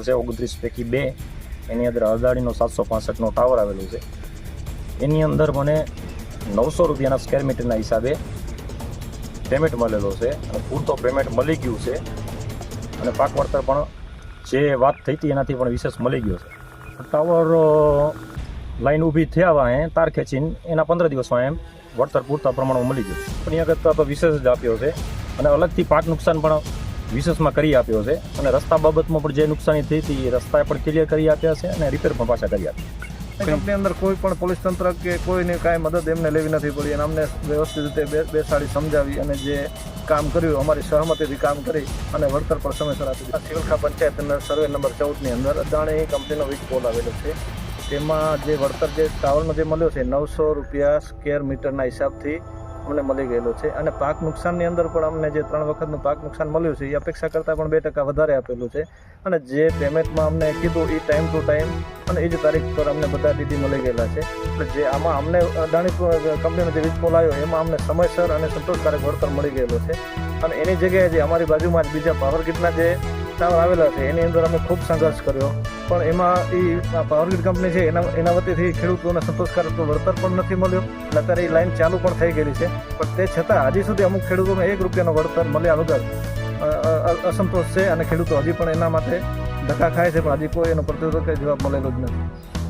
છે ઓગણત્રીસ પૈકી બે એની અંદર અદાણીનો સાતસો પાસઠનો ટાવર આવેલો છે. એની અંદર મને નવસો રૂપિયાના સ્કેર મીટરના હિસાબે પેમેન્ટ મળેલો છે અને પૂરતો પેમેન્ટ મળી ગયું છે. અને પાક વળતર પણ જે વાત થઈ હતી એનાથી પણ વિશેષ મળી ગયો છે. ટાવર લાઈન ઊભી થયા વા તાર ખેંચીને એના પંદર દિવસમાં એમ વળતર પૂરતા પ્રમાણમાં મળી ગયું. પણ એ કરતાં તો વિશેષ જ આપ્યો છે. અને અલગથી પાક નુકસાન પણ વિશેષમાં કરી આપ્યો છે અને રસ્તા બાબતમાં પણ જે નુકસાની થઈ હતી એ રસ્તા પણ ક્લિયર કરી આપ્યા છે અને રિપેર પણ પાછા કરી આપ્યા કંપની અંદર કોઈ પણ પોલીસ તંત્ર કે કોઈની કાંઈ મદદ એમને લેવી નથી પડી અને અમને વ્યવસ્થિત રીતે બેસાડી સમજાવી અને જે કામ કર્યું અમારી સહમતિથી કામ કરી અને વળતર પણ સમયસર આપી દીધું. શિવખા પંચાયતના સર્વે નંબર ચૌદની અંદર અદાણી કંપનીનો વીજ પોલ આવેલો છે. તેમાં જે વળતર જે ટાવરનો જે મળ્યો છે નવસો રૂપિયા સ્કેર મીટરના હિસાબથી અમને મળી ગયેલો છે. અને પાક નુકસાનની અંદર પણ અમને જે ત્રણ વખતનું પાક નુકસાન મળ્યું છે એ અપેક્ષા કરતાં પણ બે ટકા વધારે આપેલું છે. અને જે પેમેન્ટમાં અમને કીધું એ ટાઈમ ટુ ટાઈમ અને એ જ તારીખ પર અમને બધા ડીડી મળી ગયેલા છે. એટલે જે આમાં અમને અદાણી કંપનીનો જે વીજ પોલ આવ્યો, એમાં અમને સમયસર અને સંતોષકારક વળતર મળી ગયેલો છે. અને એની જગ્યાએ જે અમારી બાજુમાં જ બીજા પાવર ગ્રીડના જે ટાવર આવેલા છે, એની અંદર અમે ખૂબ સંઘર્ષ કર્યો. પણ એમાં એ પાવરગ્રીડ કંપની છે, એના એના વતીથી ખેડૂતોને સંતોષકારક વળતર પણ નથી મળ્યો. અને અત્યારે એ લાઈન ચાલુ પણ થઈ ગયેલી છે. પણ તે છતાં હજી સુધી અમુક ખેડૂતોને એક રૂપિયાનો વળતર મળ્યા વગર અસંતોષ છે અને ખેડૂતો હજી પણ એના માટે ધક્કા ખાય છે, પણ હજી કોઈ એનો પ્રતિરોધ કે જવાબ મળેલો જ નથી.